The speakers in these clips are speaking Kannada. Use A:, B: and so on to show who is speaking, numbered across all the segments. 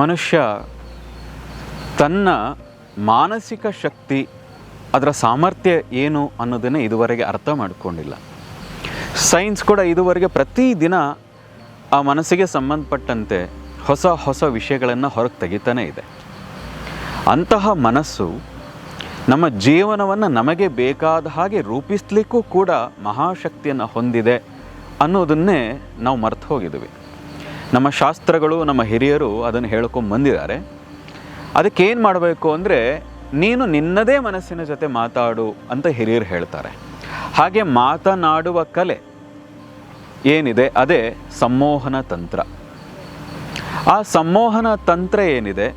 A: ಮನುಷ್ಯ ತನ್ನ ಮಾನಸಿಕ ಶಕ್ತಿ, ಅದರ ಸಾಮರ್ಥ್ಯ ಏನು ಅನ್ನೋದನ್ನೇ ಇದುವರೆಗೆ ಅರ್ಥ ಮಾಡಿಕೊಂಡಿಲ್ಲ. ಸೈನ್ಸ್ ಕೂಡ ಇದುವರೆಗೆ ಪ್ರತಿದಿನ ಆ ಮನಸ್ಸಿಗೆ ಸಂಬಂಧಪಟ್ಟಂತೆ ಹೊಸ ಹೊಸ ವಿಷಯಗಳನ್ನು ಹೊರಗೆ ತೆಗಿತಾನೇ ಇದೆ. ಅಂತಹ ಮನಸ್ಸು ನಮ್ಮ ಜೀವನವನ್ನು ನಮಗೆ ಬೇಕಾದ ಹಾಗೆ ರೂಪಿಸಲಿಕ್ಕೂ ಕೂಡ ಮಹಾಶಕ್ತಿಯನ್ನು ಹೊಂದಿದೆ ಅನ್ನೋದನ್ನೇ ನಾವು ಮರ್ತು ಹೋಗಿದ್ದೀವಿ ನಮ್ಮ ಶಾಸ್ತ್ರಗಳು, ನಮ್ಮ ಹಿರಿಯರು ಅದನ್ನು ಹೇಳ್ಕೊಂಡು ಬಂದಿದ್ದಾರೆ. ಅದಕ್ಕೇನು ಮಾಡಬೇಕು ಅಂದರೆ, ನೀನು ನಿನ್ನದೇ ಮನಸ್ಸಿನ ಜೊತೆ ಮಾತಾಡು ಅಂತ ಹಿರಿಯರು ಹೇಳ್ತಾರೆ. ಹಾಗೆ ಮಾತನಾಡುವ ಕಲೆ ಏನಿದೆ? ಅದೇ ಸಂಮೋಹನ ತಂತ್ರ. ಆ ಸಂಮೋಹನ ತಂತ್ರ ಏನಿದೆ?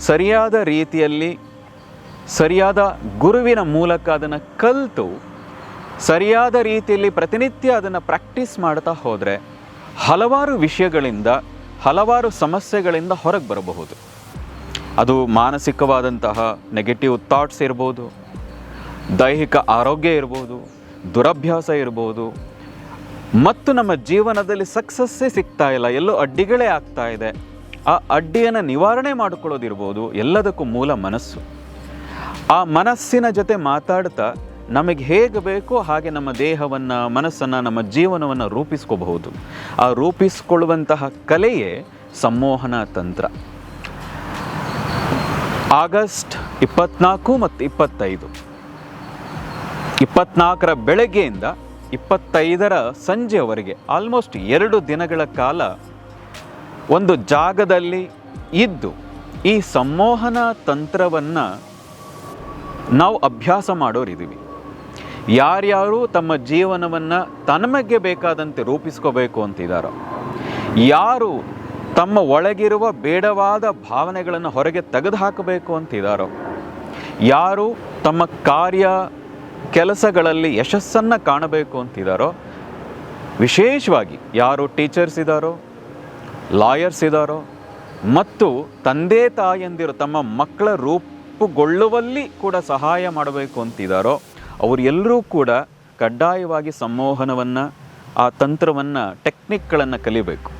A: ಸರಿಯಾದ ರೀತಿಯಲ್ಲಿ, ಸರಿಯಾದ ಗುರುವಿನ ಮೂಲಕ ಅದನ್ನು ಕಲಿತು, ಸರಿಯಾದ ರೀತಿಯಲ್ಲಿ ಪ್ರತಿನಿತ್ಯ ಅದನ್ನು ಪ್ರಾಕ್ಟೀಸ್ ಮಾಡ್ತಾ ಹೋದರೆ ಹಲವಾರು ವಿಷಯಗಳಿಂದ, ಹಲವಾರು ಸಮಸ್ಯೆಗಳಿಂದ ಹೊರಗೆ ಬರಬಹುದು. ಅದು ಮಾನಸಿಕವಾದಂತಹ ನೆಗೆಟಿವ್ ಥಾಟ್ಸ್ ಇರ್ಬೋದು, ದೈಹಿಕ ಆರೋಗ್ಯ ಇರ್ಬೋದು, ದುರಭ್ಯಾಸ ಇರ್ಬೋದು, ಮತ್ತು ನಮ್ಮ ಜೀವನದಲ್ಲಿ ಸಕ್ಸಸ್ಸೇ ಸಿಗ್ತಾ ಇಲ್ಲ, ಎಲ್ಲೋ ಅಡ್ಡಿಗಳೇ ಆಗ್ತಾ ಇದೆ. ಆ ಅಡ್ಡಿಯನ್ನು ನಿವಾರಣೆ ಮಾಡಿಕೊಳ್ಳೋದಿರ್ಬೋದು, ಎಲ್ಲದಕ್ಕೂ ಮೂಲ ಮನಸ್ಸು. ಆ ಮನಸ್ಸಿನ ಜೊತೆ ಮಾತಾಡ್ತಾ ನಮಗೆ ಹೇಗೆ ಬೇಕೋ ಹಾಗೆ ನಮ್ಮ ದೇಹವನ್ನು, ಮನಸ್ಸನ್ನು, ನಮ್ಮ ಜೀವನವನ್ನು ರೂಪಿಸ್ಕೋಬಹುದು. ಆ ರೂಪಿಸ್ಕೊಳ್ಳುವಂತಹ ಕಲೆಯೇ ಸಂಮೋಹನ ತಂತ್ರ. ಆಗಸ್ಟ್ ಇಪ್ಪತ್ನಾಲ್ಕು ಮತ್ತು ಇಪ್ಪತ್ತೈದು. ಇಪ್ಪತ್ನಾಲ್ಕರ ಬೆಳಗ್ಗೆಯಿಂದ ಇಪ್ಪತ್ತೈದರ ಸಂಜೆವರೆಗೆ ಆಲ್ಮೋಸ್ಟ್ ಎರಡು ದಿನಗಳ ಕಾಲ ಒಂದು ಜಾಗದಲ್ಲಿ ಇದ್ದು, ಈ ಸಂಮೋಹನ ತಂತ್ರವನ್ನು ನಾವು ಅಭ್ಯಾಸ ಮಾಡೋರಿದ್ದೀವಿ. ಯಾರ್ಯಾರು ತಮ್ಮ ಜೀವನವನ್ನು ತನಮಗೆ ಬೇಕಾದಂತೆ ರೂಪಿಸ್ಕೋಬೇಕು ಅಂತಿದ್ದಾರೋ ಯಾರು ತಮ್ಮ ಒಳಗಿರುವ ಬೇಡವಾದ ಭಾವನೆಗಳನ್ನು ಹೊರಗೆ ತೆಗೆದು ಹಾಕಬೇಕು ಅಂತಿದ್ದಾರೋ ಯಾರು ತಮ್ಮ ಕಾರ್ಯ ಕೆಲಸಗಳಲ್ಲಿ ಯಶಸ್ಸನ್ನು ಕಾಣಬೇಕು ಅಂತಿದ್ದಾರೋ ವಿಶೇಷವಾಗಿ ಯಾರು ಟೀಚರ್ಸ್ ಇದ್ದಾರೋ ಲಾಯರ್ಸ್ ಇದ್ದಾರೋ ಮತ್ತು ತಂದೆ ತಾಯಂದಿರು ತಮ್ಮ ಮಕ್ಕಳ ರೂಪುಗೊಳ್ಳುವಲ್ಲಿ ಕೂಡ ಸಹಾಯ ಮಾಡಬೇಕು ಅಂತಿದ್ದಾರೋ ಅವರು ಎಲ್ಲರೂ ಕೂಡ ಕಡ್ಡಾಯವಾಗಿ ಸಂಮೋಹನವನ್ನು, ಆ ತಂತ್ರವನ್ನು ಟೆಕ್ನಿಕ್ಗಳನ್ನು ಕಲಿಬೇಕು.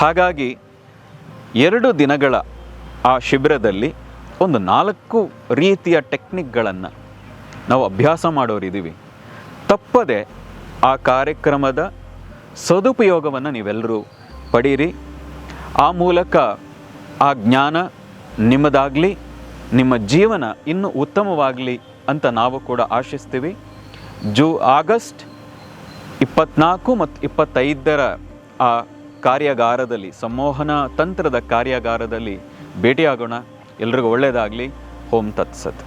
A: ಹಾಗಾಗಿ ಎರಡು ದಿನಗಳ ಆ ಶಿಬಿರದಲ್ಲಿ ಒಂದು ನಾಲ್ಕು ರೀತಿಯ ಟೆಕ್ನಿಕ್ಗಳನ್ನು ನಾವು ಅಭ್ಯಾಸ ಮಾಡೋರಿದ್ದೀವಿ ತಪ್ಪದೆ ಆ ಕಾರ್ಯಕ್ರಮದ ಸದುಪಯೋಗವನ್ನು ನೀವೆಲ್ಲರೂ ಪಡೀರಿ. ಆ ಮೂಲಕ ಆ ಜ್ಞಾನ ನಿಮ್ಮದಾಗಲಿ, ನಿಮ್ಮ ಜೀವನ ಇನ್ನೂ ಉತ್ತಮವಾಗಲಿ ಅಂತ ನಾವು ಕೂಡ ಆಶಿಸ್ತೀವಿ. ಜೂ ಆಗಸ್ಟ್ ಇಪ್ಪತ್ನಾಲ್ಕು ಮತ್ತು ಇಪ್ಪತ್ತೈದರ ಆ ಕಾರ್ಯಾಗಾರದಲ್ಲಿ, ಸಂಮೋಹನ ತಂತ್ರದ ಕಾರ್ಯಾಗಾರದಲ್ಲಿ ಭೇಟಿಯಾಗೋಣ. ಎಲ್ರಿಗೂ ಒಳ್ಳೆಯದಾಗಲಿ ಹೋಮ್ ತತ್ಸತ್.